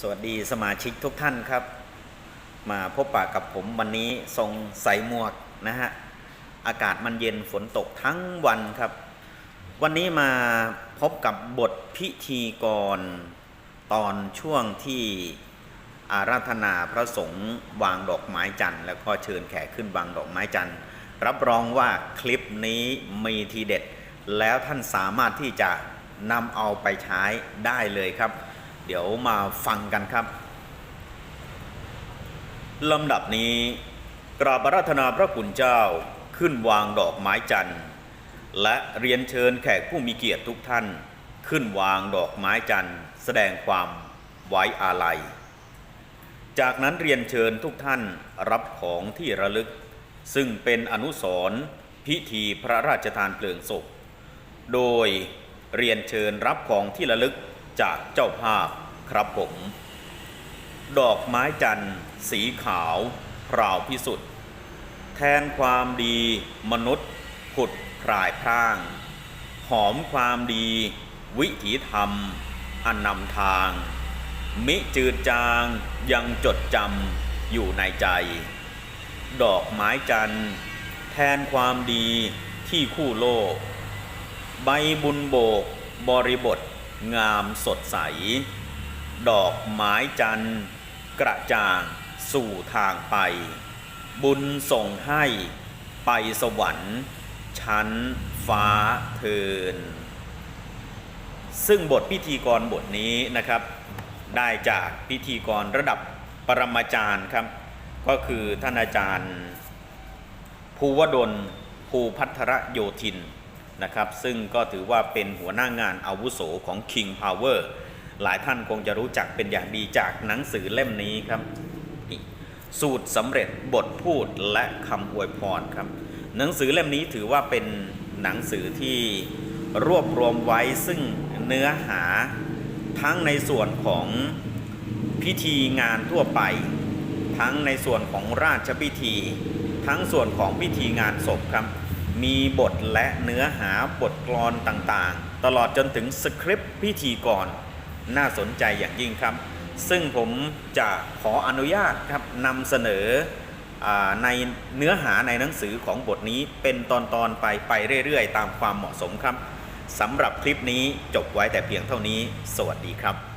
สวัสดีสมาชิกทุกท่านครับ มาพบปะกับผมวันนี้ทรงใส่หมวกนะฮะ อากาศมันเย็นฝนตกทั้งวันครับ วันนี้มาพบกับบทพิธีกร ตอนช่วงที่อาราธนาพระสงฆ์วางดอกไม้จันทร์แล้วก็เชิญแขกขึ้นวางดอกไม้จันทร์รับรองว่าคลิปนี้มีทีเด็ด แล้วท่านสามารถที่จะนำเอาไปใช้ได้เลยครับ เดี๋ยวมาฟังกันครับ ลำดับนี้ กราบราธนาพระคุณเจ้าขึ้นวางดอกไม้จันทร์ และเรียนเชิญแขกผู้มีเกียรติทุกท่าน ขึ้นวางดอกไม้จันทร์ แสดงความไว้อาลัย จากนั้นเรียนเชิญทุกท่านรับของที่ระลึก ซึ่งเป็นอนุสรณ์พิธีพระราชทานเพลิงศพ โดยเรียนเชิญรับของที่ระลึก จากเจ้าภาพครับผม ดอกไม้จันทร์ สีขาวพราวพิสุทธิ์แทนความดีมนุษย์ผุดพรายพร่าง หอมความดี วิถีธรรม อันนำทาง มิจืดจางยังจดจำอยู่ในใจ ดอกไม้จันทร์แทนความดีที่คู่โลก ใบบุญโบกบริบท งามสดใส ดอกไม้จันทร์กระจ่างสู่ทางไป บุญส่งให้ไปสวรรค์ ชั้นฟ้าเทิน ซึ่งบทพิธีกรบทนี้นะครับ ได้จากพิธีกรระดับปรมาจารย์ครับ ก็คือท่านอาจารย์ ภูวดลภูพัทรโยธิน นะครับซึ่งก็ถือว่าเป็นหัวหน้างานอาวุโสของ King Power หลายท่านคงจะรู้จักเป็นอย่างดีจากหนังสือเล่มนี้ครับ สูตรสำเร็จบทพูดและคำอวยพรครับ หนังสือเล่มนี้ถือว่าเป็นหนังสือที่รวบรวมไว้ซึ่งเนื้อหาทั้งในส่วนของพิธีงานทั่วไป ทั้งในส่วนของราชพิธี ทั้งส่วนของพิธีงานศพครับ มีบทและเนื้อหาบทกลอนต่างๆ ตลอดจนถึงสคริปต์พิธีกรน่าสนใจอย่างยิ่งครับ ซึ่งผมจะขออนุญาตครับนำเสนอในเนื้อหาในหนังสือของบทนี้เป็นตอนๆไปไปเรื่อยๆ ตามความเหมาะสมครับสำหรับคลิปนี้จบไว้แต่เพียงเท่านี้ สวัสดีครับ